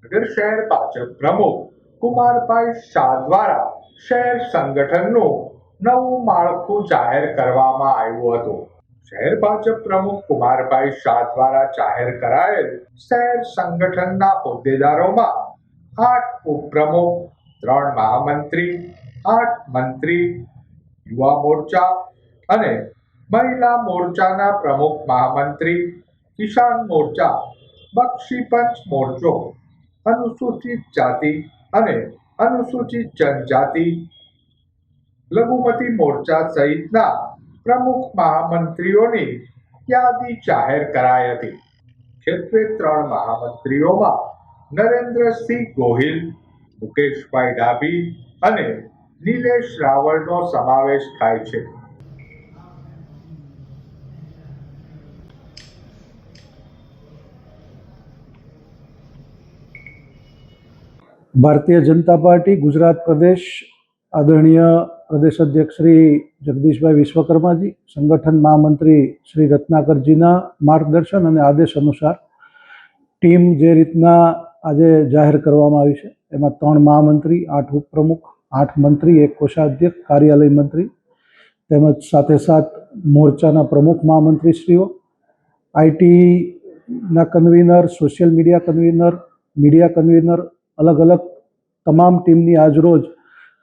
ભાવનગર શહેર ભાજપ પ્રમુખ કુમારભાઈ શાહ દ્વારા શહેર સંગઠનનું નવું માળખું જાહેર કરવામાં આવ્યું હતું. શહેર ભાજપ પ્રમુખ કુમારભાઈ શાહ દ્વારા જાહેર કરાયેલ શહેર સંગઠનના હોદ્દેદારોમાં આઠ ઉપપ્રમુખ, ત્રણ મહામંત્રી, આઠ મંત્રી, યુવા મોરચા અને મહિલા મોરચાના પ્રમુખ મહામંત્રી, કિસાન મોરચા, બક્ષીપંચ મોરચો અનુસૂચિત જાતિ અને અનુસૂચિત જનજાતિ, લઘુમતી મોરચા સહિતના પ્રમુખ મહામંત્રીઓની યાદી જાહેર કરાઈ હતી. ક્ષેત્રે ત્રણ મહામંત્રીઓમાં નરેન્દ્રસિંહ ગોહિલ, મુકેશભાઈ ડાભી અને નિલેશ રાવળનો સમાવેશ થાય છે. ભારતીય જનતા પાર્ટી, ગુજરાત પ્રદેશ આદરણીય પ્રદેશ અધ્યક્ષ શ્રી જગદીશભાઈ વિશ્વકર્માજી, સંગઠન મહામંત્રી શ્રી રત્નાકરજીના માર્ગદર્શન અને આદેશ અનુસાર ટીમ જે રીતના આજે જાહેર કરવામાં આવી છે, એમાં ત્રણ મહામંત્રી, આઠ ઉપપ્રમુખ, આઠ મંત્રી, એક કોષાધ્યક્ષ, કાર્યાલય મંત્રી, તેમજ સાથે સાથ મોરચાના પ્રમુખ મહામંત્રીશ્રીઓ, આઈટીના convener, social media convener media convener અલગ અલગ તમામ ટીમની આજરોજ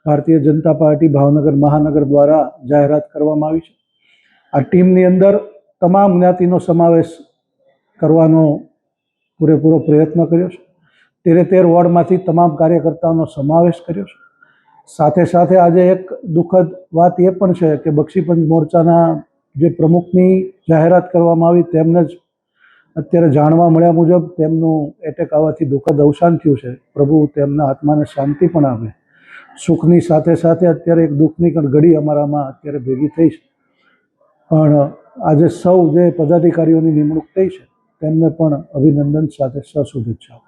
ભારતીય જનતા પાર્ટી ભાવનગર મહાનગર દ્વારા જાહેરાત કરવામાં આવી છે. આ ટીમની અંદર તમામ જ્ઞાતિનો સમાવેશ કરવાનો પૂરેપૂરો પ્રયત્ન કર્યો છે. તેરે તેર વોર્ડમાંથી તમામ કાર્યકર્તાઓનો સમાવેશ કર્યો છે. સાથે સાથે આજે એક દુઃખદ વાત એ પણ છે કે બક્ષીપંચ મોરચાના જે પ્રમુખની જાહેરાત કરવામાં આવી તેમને જ અત્યારે જાણવા મળ્યા મુજબ તેમનું એટેક આવવાથી દુઃખદ અવસાન થયું છે. પ્રભુ તેમના આત્માને શાંતિ પણ આપે. સુખની સાથે સાથે અત્યારે એક દુઃખની પણ ઘડી અમારામાં અત્યારે ભેગી થઈ છે. પણ આજે સૌ જે પદાધિકારીઓની નિમણૂક થઈ છે, તેમને પણ અભિનંદન સાથે સશુભેચ્છાઓ.